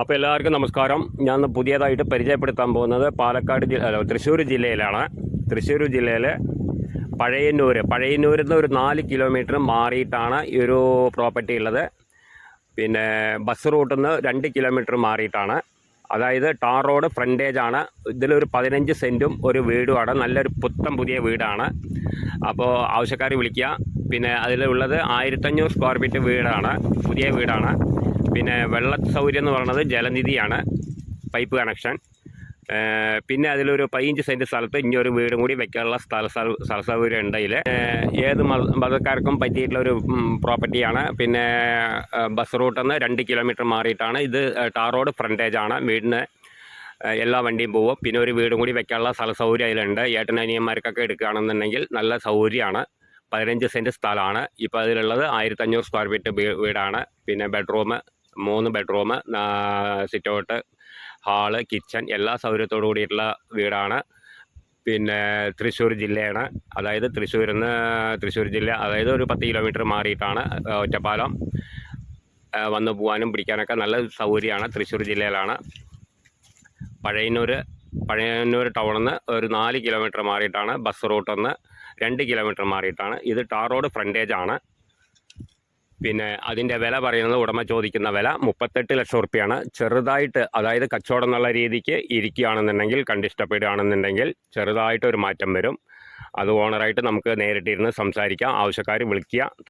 അപ്പോൾ എല്ലാവർക്കും നമസ്കാരം. ഞാൻ പുതിയതായിട്ട് പരിചയപ്പെടുത്താൻ പോകുന്നത് പാലക്കാട് ജില്ല തൃശ്ശൂർ ജില്ലയിലാണ്. തൃശ്ശൂർ ജില്ലയിലെ പഴയന്നൂർ പഴയന്നൂരിൽ നിന്ന് ഒരു നാല് കിലോമീറ്റർ മാറിയിട്ടാണ് ഈ ഒരു പ്രോപ്പർട്ടി ഉള്ളത്. പിന്നെ ബസ് റൂട്ടിൽ നിന്ന് രണ്ട് കിലോമീറ്റർ മാറിയിട്ടാണ്. അതായത് ടാർ റോഡ് ഫ്രണ്ടേജ് ആണ്. ഇതിലൊരു പതിനഞ്ച് സെന്റും ഒരു വീടുമാണ് നല്ലൊരു പുത്തൻ പുതിയ വീടാണ്. അപ്പോൾ ആവശ്യക്കാർ വിളിക്കുക. പിന്നെ അതിലുള്ളത് ആയിരത്തഞ്ഞൂറ് സ്ക്വയർ ഫീറ്റ് വീടാണ്. പുതിയ വീടാണ്. പിന്നെ വെള്ള സൗകര്യം എന്ന് പറയുന്നത് ജലനിധിയാണ് പൈപ്പ് കണക്ഷൻ പിന്നെ അതിലൊരു പതിനഞ്ച് സെന്റ് സ്ഥലത്ത് ഇനിയൊരു വീടും കൂടി വെക്കാനുള്ള സ്ഥല സ്ഥല സൗകര്യം ഉണ്ടെങ്കിൽ ഏത് മത- മതക്കാർക്കും പറ്റിയിട്ടുള്ള ഒരു പ്രോപ്പർട്ടിയാണ് പിന്നെ ബസ് റൂട്ടിൽ നിന്ന് രണ്ട് കിലോമീറ്റർ മാറിയിട്ടാണ്. ഇത് ടാർ റോഡ് ഫ്രണ്ടേജ് ആണ്. വീടിന് എല്ലാ വണ്ടിയും പോവും. പിന്നെ ഒരു വീടും കൂടി വെക്കാനുള്ള സ്ഥല സൗകര്യം അതിലുണ്ട്. ഏട്ടനനിയന്മാർക്കൊക്കെ എടുക്കുകയാണെന്നുണ്ടെങ്കിൽ നല്ല സൗകര്യമാണ്. പതിനഞ്ച് സെന്റ് സ്ഥലമാണ്. ഇപ്പോൾ അതിലുള്ളത് ആയിരത്തഞ്ഞൂറ് സ്ക്വയർ ഫീറ്റ് വീടാണ്. പിന്നെ ബെഡ്റൂം മൂന്ന് ബെഡ്റൂം സിറ്റൗട്ട് ഹാൾ കിച്ചൺ എല്ലാ സൗകര്യത്തോടു കൂടിയിട്ടുള്ള വീടാണ്. പിന്നെ തൃശ്ശൂർ ജില്ലയാണ്. അതായത് തൃശ്ശൂരിൽ നിന്ന് തൃശ്ശൂർ ജില്ല അതായത് ഒരു പത്ത് കിലോമീറ്റർ മാറിയിട്ടാണ് ഒറ്റപ്പാലം വന്നു പോകാനും പിടിക്കാനൊക്കെ നല്ല സൗകര്യമാണ് തൃശ്ശൂർ ജില്ലയിലാണ്. പഴയന്നൂർ പഴയന്നൂർ ടൗണിൽ നിന്ന് ഒരു നാല് കിലോമീറ്റർ മാറിയിട്ടാണ് ബസ് റൂട്ടിൽ നിന്ന് രണ്ട് കിലോമീറ്റർ മാറിയിട്ടാണ്. ഇത് ടാർ റോഡ് ഫ്രണ്ടേജാണ്. പിന്നെ അതിന്റെ വില പറയുന്നത് ഉടമ ചോദിക്കുന്ന വില മുപ്പത്തെട്ട് ലക്ഷം റുപ്യാണ് ചെറുതായിട്ട് അതായത് കച്ചവടം എന്നുള്ള രീതിക്ക് ഇരിക്കുകയാണെന്നുണ്ടെങ്കിൽ കണ്ടിഷ്ടപ്പെടുകയാണെന്നുണ്ടെങ്കിൽ ചെറുതായിട്ടൊരു മാറ്റം വരും. അത് ഓണറായിട്ട് നമുക്ക് നേരിട്ടിരുന്ന് സംസാരിക്കാം. ആവശ്യക്കാർ വിളിക്കുക.